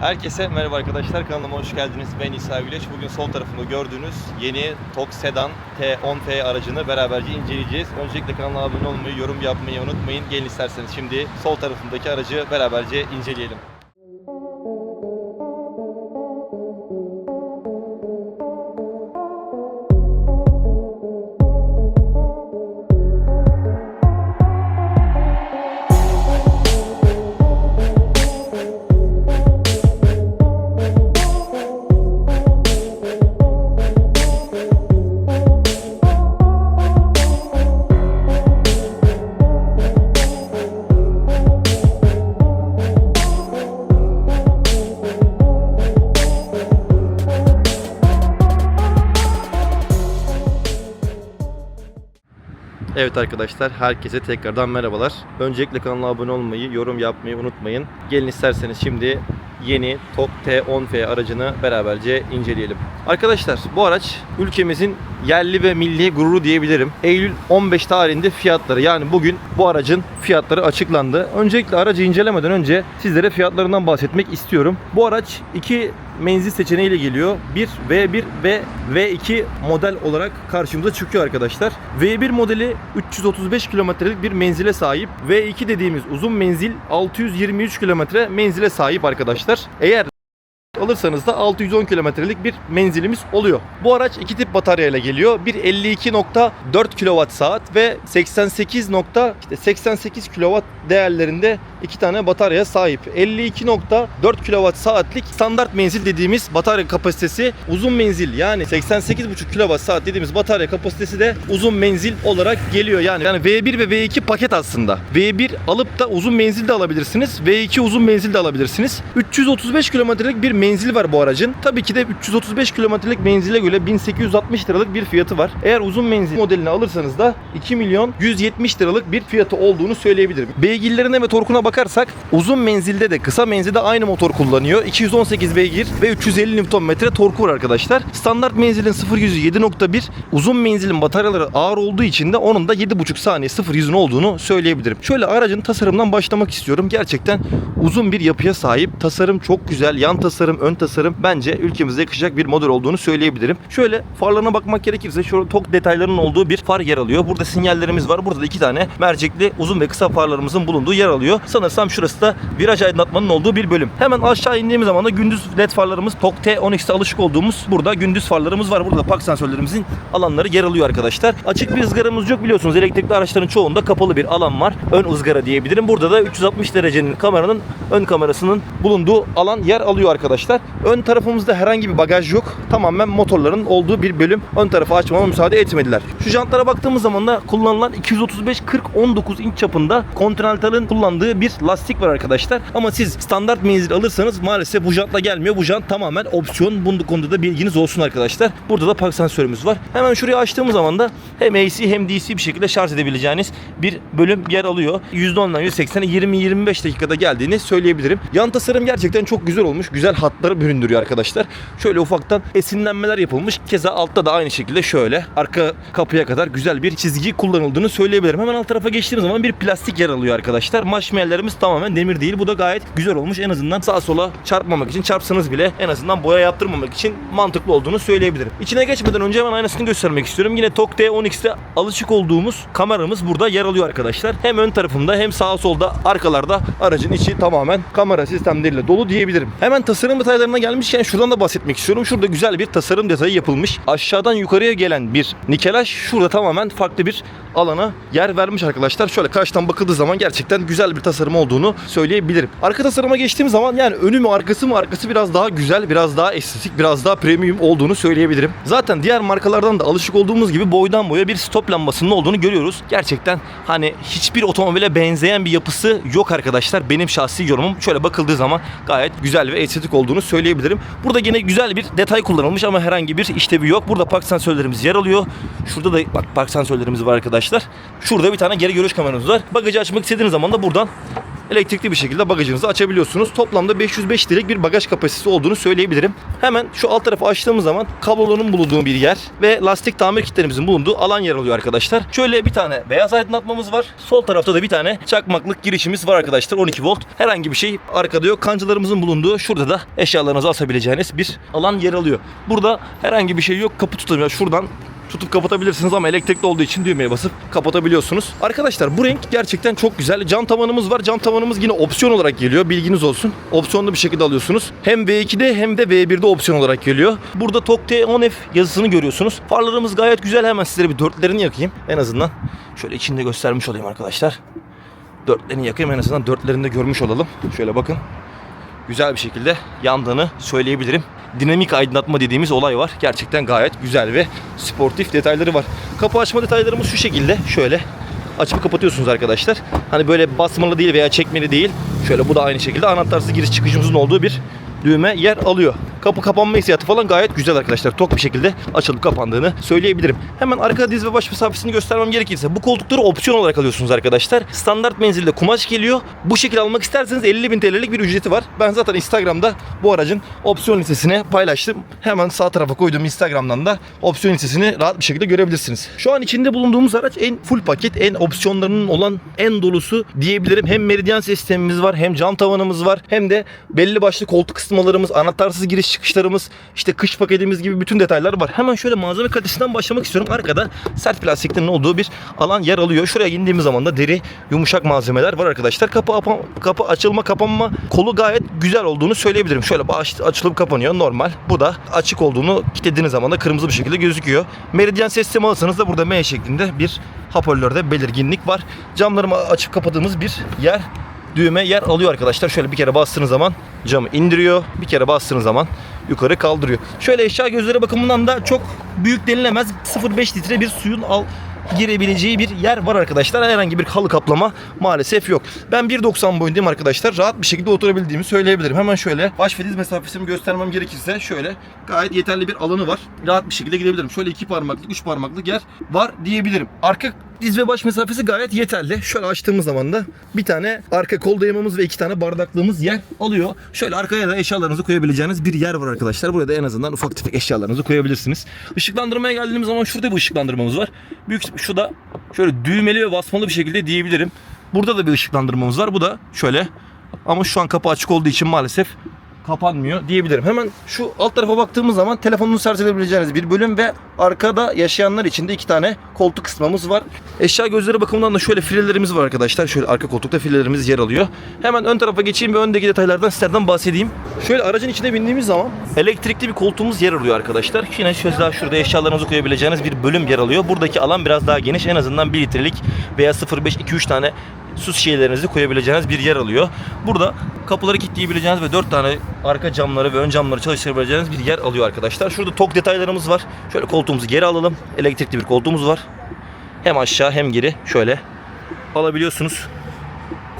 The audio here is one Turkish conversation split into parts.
Herkese merhaba arkadaşlar kanalıma hoş geldiniz. Ben İsa Güleç. Bugün sol tarafımda gördüğünüz yeni Tok Sedan T10F aracını beraberce inceleyeceğiz. Öncelikle kanala abone olmayı, yorum yapmayı unutmayın. Gelin isterseniz şimdi sol tarafındaki aracı beraberce inceleyelim. Evet arkadaşlar herkese tekrardan merhabalar. Öncelikle kanala abone olmayı, yorum yapmayı unutmayın. Gelin isterseniz şimdi yeni TOK T10F aracını beraberce inceleyelim. Arkadaşlar bu araç ülkemizin yerli ve milli gururu diyebilirim. Eylül 15 tarihinde fiyatları yani bugün bu aracın fiyatları açıklandı. Öncelikle aracı incelemeden önce sizlere fiyatlarından bahsetmek istiyorum. Bu araç iki menzil seçeneğiyle geliyor. Bir V1 ve V2 model olarak karşımıza çıkıyor arkadaşlar. V1 modeli 335 kilometrelik bir menzile sahip. V2 dediğimiz uzun menzil 623 kilometre menzile sahip arkadaşlar. Eğer alırsanız da 610 kilometrelik bir menzilimiz oluyor. Bu araç iki tip bataryayla geliyor. Bir 52.4 kWh saat ve 88. nokta- işte 88 kW değerlerinde iki tane bataryaya sahip. 52.4 kWh saatlik standart menzil dediğimiz batarya kapasitesi uzun menzil yani 88.5 kWh saat dediğimiz batarya kapasitesi de uzun menzil olarak geliyor. Yani yani V1 ve V2 paket aslında. V1 alıp da uzun menzil de alabilirsiniz. V2 uzun menzil de alabilirsiniz. 335 kilometrelik bir menzil var bu aracın. Tabii ki de 335 kilometrelik menzile göre 1860 liralık bir fiyatı var. Eğer uzun menzil modelini alırsanız da 2 milyon 170 liralık bir fiyatı olduğunu söyleyebilirim. Beygirlerine ve torkuna bakarsak uzun menzilde de kısa menzilde aynı motor kullanıyor. 218 beygir ve 350 Nm torku var arkadaşlar. Standart menzilin 0 yüzü 7.1 uzun menzilin bataryaları ağır olduğu için de onun da 7.5 saniye 0 yüzün olduğunu söyleyebilirim. Şöyle aracın tasarımından başlamak istiyorum. Gerçekten uzun bir yapıya sahip. Tasarım çok güzel. Yan tasarım, ön tasarım bence ülkemize yakışacak bir model olduğunu söyleyebilirim. Şöyle farlarına bakmak gerekirse şurada tok detaylarının olduğu bir far yer alıyor. Burada sinyallerimiz var. Burada da iki tane mercekli uzun ve kısa farlarımızın bulunduğu yer alıyor. Sanırsam şurası da viraj aydınlatmanın olduğu bir bölüm. Hemen aşağı indiğimiz zaman da gündüz led farlarımız TOK T12'te alışık olduğumuz burada gündüz farlarımız var. Burada park sensörlerimizin alanları yer alıyor arkadaşlar. Açık bir ızgaramız yok biliyorsunuz. Elektrikli araçların çoğunda kapalı bir alan var. Ön ızgara diyebilirim. Burada da 360 derecenin kameranın ön kamerasının bulunduğu alan yer alıyor arkadaşlar. Ön tarafımızda herhangi bir bagaj yok. Tamamen motorların olduğu bir bölüm. Ön tarafı açmama müsaade etmediler. Şu jantlara baktığımız zaman da kullanılan 235 40 19 inç çapında Continental'ın kullandığı bir lastik var arkadaşlar. Ama siz standart menzil alırsanız maalesef bu jantla gelmiyor. Bu jant tamamen opsiyon. Bu konuda da bilginiz olsun arkadaşlar. Burada da park sensörümüz var. Hemen şuraya açtığımız zaman da hem AC hem DC bir şekilde şarj edebileceğiniz bir bölüm yer alıyor. %10'dan %80'e 20-25 dakikada geldiğini söyleyebilirim. Yan tasarım gerçekten çok güzel olmuş. Güzel hatları büründürüyor arkadaşlar. Şöyle ufaktan esinlenmeler yapılmış. Keza altta da aynı şekilde şöyle arka kapıya kadar güzel bir çizgi kullanıldığını söyleyebilirim. Hemen alt tarafa geçtiğimiz zaman bir plastik yer alıyor arkadaşlar. Marshmallow'lerimiz tamamen demir değil. Bu da gayet güzel olmuş. En azından sağa sola çarpmamak için çarpsanız bile en azından boya yaptırmamak için mantıklı olduğunu söyleyebilirim. İçine geçmeden önce hemen aynasını göstermek istiyorum. Yine TOK T10X'te alışık olduğumuz kameramız burada yer alıyor arkadaşlar. Hem ön tarafında hem sağa solda arkalarda aracın içi tamamen kamera sistemleriyle dolu diyebilirim. Hemen tasarım detaylarına gelmişken şuradan da bahsetmek istiyorum. Şurada güzel bir tasarım detayı yapılmış. Aşağıdan yukarıya gelen bir nikelaj şurada tamamen farklı bir alana yer vermiş arkadaşlar. Şöyle karşıdan bakıldığı zaman gerçekten güzel bir tasarım olduğunu söyleyebilirim. Arka tasarıma geçtiğim zaman yani önü mü arkası mı arkası biraz daha güzel, biraz daha estetik, biraz daha premium olduğunu söyleyebilirim. Zaten diğer markalardan da alışık olduğumuz gibi boydan boya bir stop lambasının olduğunu görüyoruz. Gerçekten hani hiçbir otomobile benzeyen bir yapısı yok arkadaşlar. Benim şahsi yorumum şöyle bakıldığı zaman gayet güzel ve estetik olduğunu söyleyebilirim. Burada yine güzel bir detay kullanılmış ama herhangi bir işlevi yok. Burada park sensörlerimiz yer alıyor. Şurada da bak park sensörlerimiz var arkadaşlar. Şurada bir tane geri görüş kameramız var. Bagajı açmak istediğiniz zaman da buradan elektrikli bir şekilde bagajınızı açabiliyorsunuz. Toplamda 505 litrelik bir bagaj kapasitesi olduğunu söyleyebilirim. Hemen şu alt tarafı açtığımız zaman kabloların bulunduğu bir yer ve lastik tamir kitlerimizin bulunduğu alan yer alıyor arkadaşlar. Şöyle bir tane beyaz aydınlatmamız var. Sol tarafta da bir tane çakmaklık girişimiz var arkadaşlar. 12 volt. Herhangi bir şey arkada yok. Kancalarımızın bulunduğu şurada da eşyalarınızı asabileceğiniz bir alan yer alıyor. Burada herhangi bir şey yok. Kapı tutamıyor. Şuradan tutup kapatabilirsiniz ama elektrikli olduğu için düğmeye basıp kapatabiliyorsunuz. Arkadaşlar bu renk gerçekten çok güzel. Cam tavanımız var. Cam tavanımız yine opsiyon olarak geliyor. Bilginiz olsun. Opsiyonlu bir şekilde alıyorsunuz. Hem V2'de hem de V1'de opsiyon olarak geliyor. Burada TOG T10F yazısını görüyorsunuz. Farlarımız gayet güzel. Hemen sizlere bir dörtlerini yakayım. En azından şöyle içinde göstermiş olayım arkadaşlar. Dörtlerini yakayım en azından dörtlerini de görmüş olalım. Şöyle bakın güzel bir şekilde yandığını söyleyebilirim. Dinamik aydınlatma dediğimiz olay var. Gerçekten gayet güzel ve sportif detayları var. Kapı açma detaylarımız şu şekilde. Şöyle açıp kapatıyorsunuz arkadaşlar. Hani böyle basmalı değil veya çekmeli değil. Şöyle bu da aynı şekilde anahtarsız giriş çıkışımızın olduğu bir düğme yer alıyor. Kapı kapanma hissiyatı falan gayet güzel arkadaşlar. Tok bir şekilde açılıp kapandığını söyleyebilirim. Hemen arka diz ve baş mesafesini göstermem gerekirse bu koltukları opsiyon olarak alıyorsunuz arkadaşlar. Standart menzilde kumaş geliyor. Bu şekilde almak isterseniz 50 bin TL'lik bir ücreti var. Ben zaten Instagram'da bu aracın opsiyon listesini paylaştım. Hemen sağ tarafa koyduğum Instagram'dan da opsiyon listesini rahat bir şekilde görebilirsiniz. Şu an içinde bulunduğumuz araç en full paket, en opsiyonlarının olan en dolusu diyebilirim. Hem meridyen sistemimiz var, hem cam tavanımız var, hem de belli başlı koltuk ısıtmalarımız, anahtarsız giriş çıkışlarımız, işte kış paketimiz gibi bütün detaylar var. Hemen şöyle malzeme kalitesinden başlamak istiyorum. Arkada sert plastiklerin olduğu bir alan yer alıyor. Şuraya indiğimiz zaman da deri, yumuşak malzemeler var arkadaşlar. Kapı, kapı açılma, kapanma kolu gayet güzel olduğunu söyleyebilirim. Şöyle baş, açılıp kapanıyor normal. Bu da açık olduğunu kilitlediğiniz zaman da kırmızı bir şekilde gözüküyor. Meridyen ses sistemi alırsanız da burada M şeklinde bir hoparlörde belirginlik var. Camlarımı açıp kapadığımız bir yer düğme yer alıyor arkadaşlar. Şöyle bir kere bastığınız zaman camı indiriyor. Bir kere bastığınız zaman yukarı kaldırıyor. Şöyle eşya gözleri bakımından da çok büyük denilemez. 0.5 litre bir suyun al girebileceği bir yer var arkadaşlar. Herhangi bir halı kaplama maalesef yok. Ben 1.90 boyundayım arkadaşlar. Rahat bir şekilde oturabildiğimi söyleyebilirim. Hemen şöyle baş ve diz mesafesini göstermem gerekirse şöyle gayet yeterli bir alanı var. Rahat bir şekilde gidebilirim. Şöyle iki parmaklık, üç parmaklık yer var diyebilirim. Arka diz ve baş mesafesi gayet yeterli. Şöyle açtığımız zaman da bir tane arka kol dayamamız ve iki tane bardaklığımız yer alıyor. Şöyle arkaya da eşyalarınızı koyabileceğiniz bir yer var arkadaşlar. Buraya da en azından ufak tefek eşyalarınızı koyabilirsiniz. Işıklandırmaya geldiğimiz zaman şurada bir ışıklandırmamız var. Büyük şu da şöyle düğmeli ve basmalı bir şekilde diyebilirim. Burada da bir ışıklandırmamız var. Bu da şöyle ama şu an kapı açık olduğu için maalesef kapanmıyor diyebilirim. Hemen şu alt tarafa baktığımız zaman telefonunuzu şarj edebileceğiniz bir bölüm ve arkada yaşayanlar için de iki tane koltuk kısmımız var. Eşya gözleri bakımından da şöyle filelerimiz var arkadaşlar. Şöyle arka koltukta filelerimiz yer alıyor. Hemen ön tarafa geçeyim ve öndeki detaylardan sizlerden bahsedeyim. Şöyle aracın içine bindiğimiz zaman elektrikli bir koltuğumuz yer alıyor arkadaşlar. Yine şöyle daha şurada eşyalarınızı koyabileceğiniz bir bölüm yer alıyor. Buradaki alan biraz daha geniş. En azından 1 litrelik veya 0.5 2-3 tane su şişelerinizi koyabileceğiniz bir yer alıyor. Burada kapıları kilitleyebileceğiniz ve 4 tane arka camları ve ön camları çalıştırabileceğiniz bir yer alıyor arkadaşlar. Şurada tok detaylarımız var. Şöyle koltuğumuzu geri alalım. Elektrikli bir koltuğumuz var. Hem aşağı hem geri şöyle alabiliyorsunuz.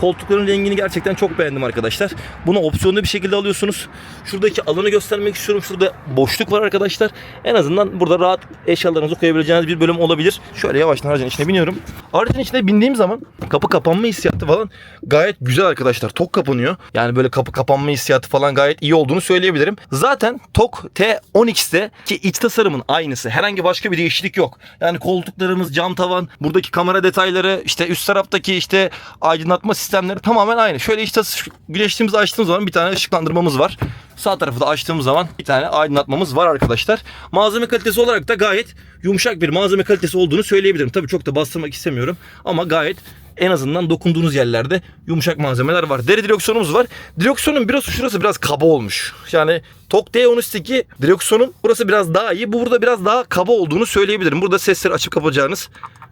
Koltukların rengini gerçekten çok beğendim arkadaşlar. Bunu opsiyonlu bir şekilde alıyorsunuz. Şuradaki alanı göstermek istiyorum. Şurada boşluk var arkadaşlar. En azından burada rahat eşyalarınızı koyabileceğiniz bir bölüm olabilir. Şöyle yavaştan aracın içine biniyorum. Aracın içine bindiğim zaman kapı kapanma hissiyatı falan gayet güzel arkadaşlar. Tok kapanıyor. Yani böyle kapı kapanma hissiyatı falan gayet iyi olduğunu söyleyebilirim. Zaten Tok T10X'te ki iç tasarımın aynısı. Herhangi başka bir değişiklik yok. Yani koltuklarımız, cam tavan, buradaki kamera detayları, işte üst taraftaki işte aydınlatma sistemleri tamamen aynı. Şöyle tas güneşliğimizi açtığımız zaman bir tane ışıklandırmamız var. Sağ tarafı da açtığımız zaman bir tane aydınlatmamız var arkadaşlar. Malzeme kalitesi olarak da gayet yumuşak bir malzeme kalitesi olduğunu söyleyebilirim. Tabii çok da bastırmak istemiyorum ama gayet en azından dokunduğunuz yerlerde yumuşak malzemeler var. Deri direksiyonumuz var. Direksiyonun biraz şurası biraz kaba olmuş. Yani Tok D13'teki direksiyonun burası biraz daha iyi. Bu burada biraz daha kaba olduğunu söyleyebilirim. Burada sesleri açıp kapatacağınız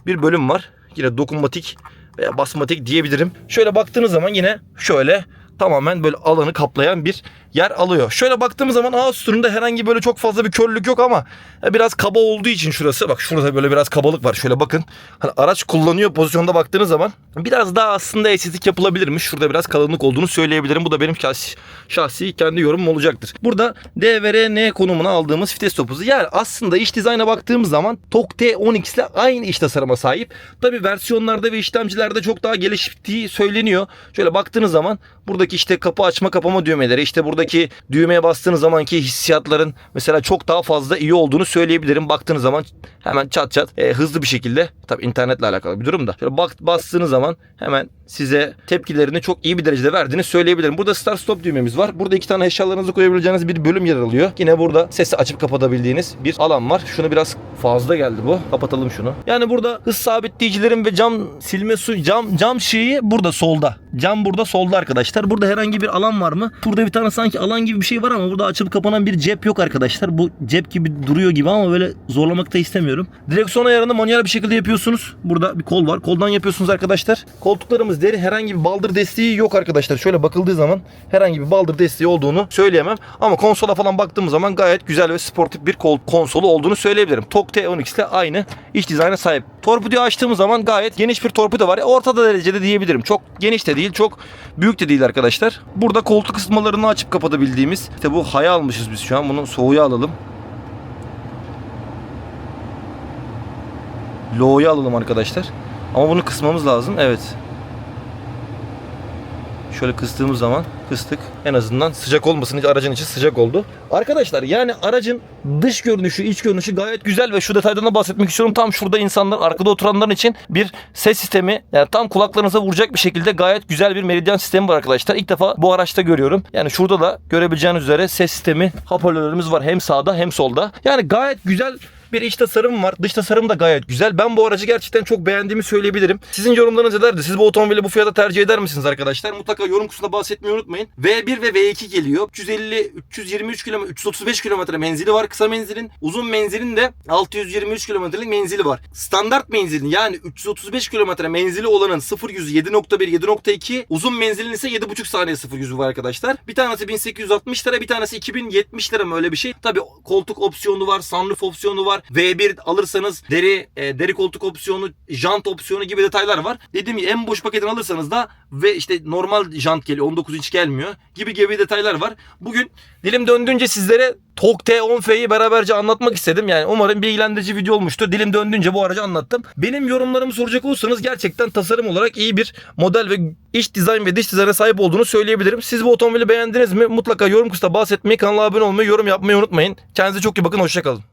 bir bölüm var. Yine dokunmatik veya basmatik diyebilirim. Şöyle baktığınız zaman yine şöyle tamamen böyle alanı kaplayan bir yer alıyor. Şöyle baktığımız zaman ağız sütununda herhangi böyle çok fazla bir körlük yok ama e, biraz kaba olduğu için şurası bak şurada böyle biraz kabalık var. Şöyle bakın. Hani araç kullanıyor pozisyonda baktığınız zaman biraz daha aslında estetik yapılabilirmiş. Şurada biraz kalınlık olduğunu söyleyebilirim. Bu da benim şahsi, şahsi kendi yorumum olacaktır. Burada DVR-N konumuna aldığımız vites topuzu. Yani aslında iç dizayna baktığımız zaman TOG T10X ile aynı iç tasarıma sahip. Tabi versiyonlarda ve işlemcilerde çok daha geliştiği söyleniyor. Şöyle baktığınız zaman buradaki işte kapı açma kapama düğmeleri işte buradaki düğmeye bastığınız zamanki hissiyatların mesela çok daha fazla iyi olduğunu söyleyebilirim. Baktığınız zaman hemen çat çat e, hızlı bir şekilde tabi internetle alakalı bir durum da. Şöyle bak, bastığınız zaman hemen size tepkilerini çok iyi bir derecede verdiğini söyleyebilirim. Burada start stop düğmemiz var. Burada iki tane eşyalarınızı koyabileceğiniz bir bölüm yer alıyor. Yine burada sesi açıp kapatabildiğiniz bir alan var. Şunu biraz fazla geldi bu. Kapatalım şunu. Yani burada hız sabitleyicilerin ve cam silme su cam cam şeyi burada solda. Cam burada solda arkadaşlar. Burada herhangi bir alan var mı? Burada bir tane sanki alan gibi bir şey var ama burada açılıp kapanan bir cep yok arkadaşlar. Bu cep gibi duruyor gibi ama böyle zorlamak da istemiyorum. Direksiyon ayarını manuel bir şekilde yapıyorsunuz. Burada bir kol var. Koldan yapıyorsunuz arkadaşlar. Koltuklarımız deri. Herhangi bir baldır desteği yok arkadaşlar. Şöyle bakıldığı zaman herhangi bir baldır desteği olduğunu söyleyemem. Ama konsola falan baktığımız zaman gayet güzel ve sportif bir kol konsolu olduğunu söyleyebilirim. TOG T10X ile aynı iç dizayna sahip. Torpidoyu açtığımız zaman gayet geniş bir torpido var. Ortada derecede diyebilirim. Çok geniş de değil, çok büyük de değil arkadaşlar. Burada koltuk ısıtmalarını açıp kapatabildiğimiz. İşte bu haya almışız biz şu an. Bunu soğuya alalım. Low'yu alalım arkadaşlar. Ama bunu kısmamız lazım. Evet. Şöyle kıstığımız zaman kıstık. En azından sıcak olmasın. Aracın içi sıcak oldu. Arkadaşlar yani aracın dış görünüşü, iç görünüşü gayet güzel ve şu detaydan da bahsetmek istiyorum. Tam şurada insanlar, arkada oturanların için bir ses sistemi yani tam kulaklarınıza vuracak bir şekilde gayet güzel bir meridyen sistemi var arkadaşlar. İlk defa bu araçta görüyorum. Yani şurada da görebileceğiniz üzere ses sistemi hoparlörlerimiz var hem sağda hem solda. Yani gayet güzel bir iç tasarım var. Dış tasarım da gayet güzel. Ben bu aracı gerçekten çok beğendiğimi söyleyebilirim. Sizin yorumlarınız nelerdi? Siz bu otomobili bu fiyata tercih eder misiniz arkadaşlar? Mutlaka yorum kısmında bahsetmeyi unutmayın. V1 ve V2 geliyor. 350, 323 km, 335 kilometre menzili var kısa menzilin. Uzun menzilin de 623 kilometrelik menzili var. Standart menzilin yani 335 kilometre menzili olanın 0 100 7.1 7.2 uzun menzilin ise 7.5 saniye 0 100 var arkadaşlar. Bir tanesi 1860 lira bir tanesi 2070 lira mı öyle bir şey. Tabi koltuk opsiyonu var, sunroof opsiyonu var. V1 alırsanız deri e, deri koltuk opsiyonu, jant opsiyonu gibi detaylar var. Dediğim gibi en boş paketini alırsanız da ve işte normal jant geliyor 19 inç gelmiyor gibi gibi detaylar var. Bugün dilim döndüğünce sizlere TOG T10F'yi beraberce anlatmak istedim. Yani umarım bilgilendirici video olmuştur. Dilim döndüğünce bu aracı anlattım. Benim yorumlarımı soracak olursanız gerçekten tasarım olarak iyi bir model ve iç dizayn ve dış dizayna sahip olduğunu söyleyebilirim. Siz bu otomobili beğendiniz mi? Mutlaka yorum kısmında bahsetmeyi, kanala abone olmayı, yorum yapmayı unutmayın. Kendinize çok iyi bakın. Hoşçakalın.